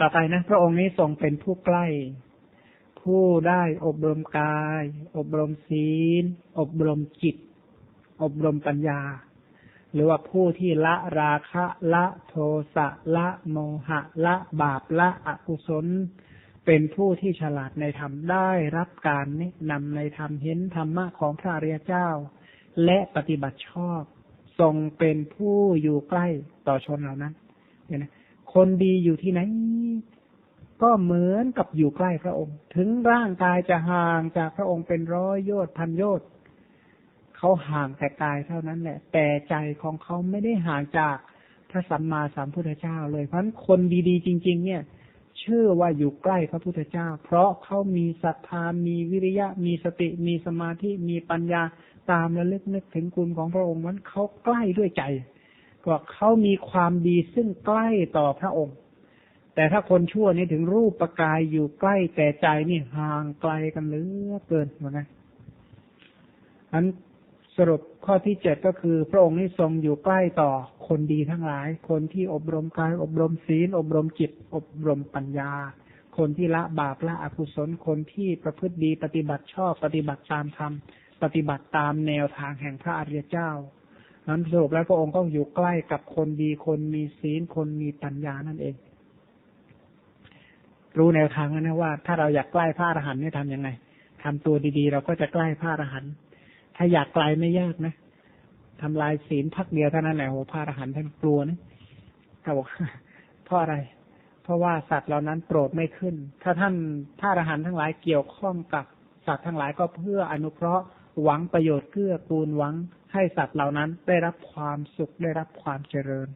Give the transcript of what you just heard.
ต่อไปนะ พระองค์นี้ทรงเป็นผู้ใกล้ ผู้ได้อบรมกาย อบรมศีล อบรมจิต อบรมปัญญา หรือว่าผู้ที่ละราคะละโทสะละโมหะ ละบาปละอกุศล เป็นผู้ที่ฉลาดในธรรมได้รับการแนะนำในธรรมเห็นธรรมะของพระริยเจ้า และปฏิบัติชอบ ทรงเป็นผู้อยู่ใกล้ต่อชนเหล่านั้นเห็นไหม คนดีอยู่ที่ไหน ก็เหมือนกับอยู่ใกล้พระองค์ ถึงร่างกายจะห่างจากพระองค์เป็นร้อยโยชน์พันโยชน์เขาห่างแต่กายเท่านั้นแหละ แต่ใจของเขาไม่ได้ห่างจากพระสัมมาสัมพุทธเจ้าเลยเพราะคนดีๆ จริง ๆ เนี่ย เชื่อว่าอยู่ใกล้พระพุทธเจ้า เพราะเขามีศรัทธามีวิริยะ มีสติ มีสมาธิมีปัญญาตามระลึกนึกถึงคุณของพระองค์นั้นเขาใกล้ด้วยใจ ก็เขามีความดีซึ่งใกล้ต่อพระองค์ แต่ถ้าคนชั่วนี่ถึงรูปประกายอยู่ใกล้แต่ใจนี่ห่างไกลกันเหลือเกินเหมือนกันอันสรุปข้อที่เจ็ดก็คือ พระองค์นี้ทรงอยู่ใกล้ต่อคนดีทั้งหลาย คนที่อบรมกาย อบรมศีล อบรมจิต อบรมปัญญา คนที่ละบาปละอกุศล คนที่ประพฤติดีปฏิบัติชอบปฏิบัติตามธรรม ปฏิบัติตามแนวทางแห่งพระอริยเจ้า นั้นสรุปแล้วพระองค์ก็อยู่ใกล้กับคนดีคนมีศีลคนมีปัญญานั่นเอง รู้แนวทางนะว่า ถ้าเราอยากใกล้พระอรหันต์เนี่ยทำยังไงทำตัวดีๆ เราก็จะใกล้พระอรหันต์ถ้าอยากไกลไม่ยากนะทำลายศีลพักเดียวเท่านั้นแหละโอ้พระอรหันต์ท่านกลัวนะเขาบอกเพราะอะไร เพราะว่าสัตว์เหล่านั้นโปรดไม่ขึ้น ถ้าท่านพระอรหันต์ทั้งหลายเกี่ยวข้องกับสัตว์ทั้งหลายก็เพื่ออนุเคราะห์ หวังประโยชน์เกื้อกูลหวังให้สัตว์เหล่านั้นได้รับความสุขได้รับความเจริญ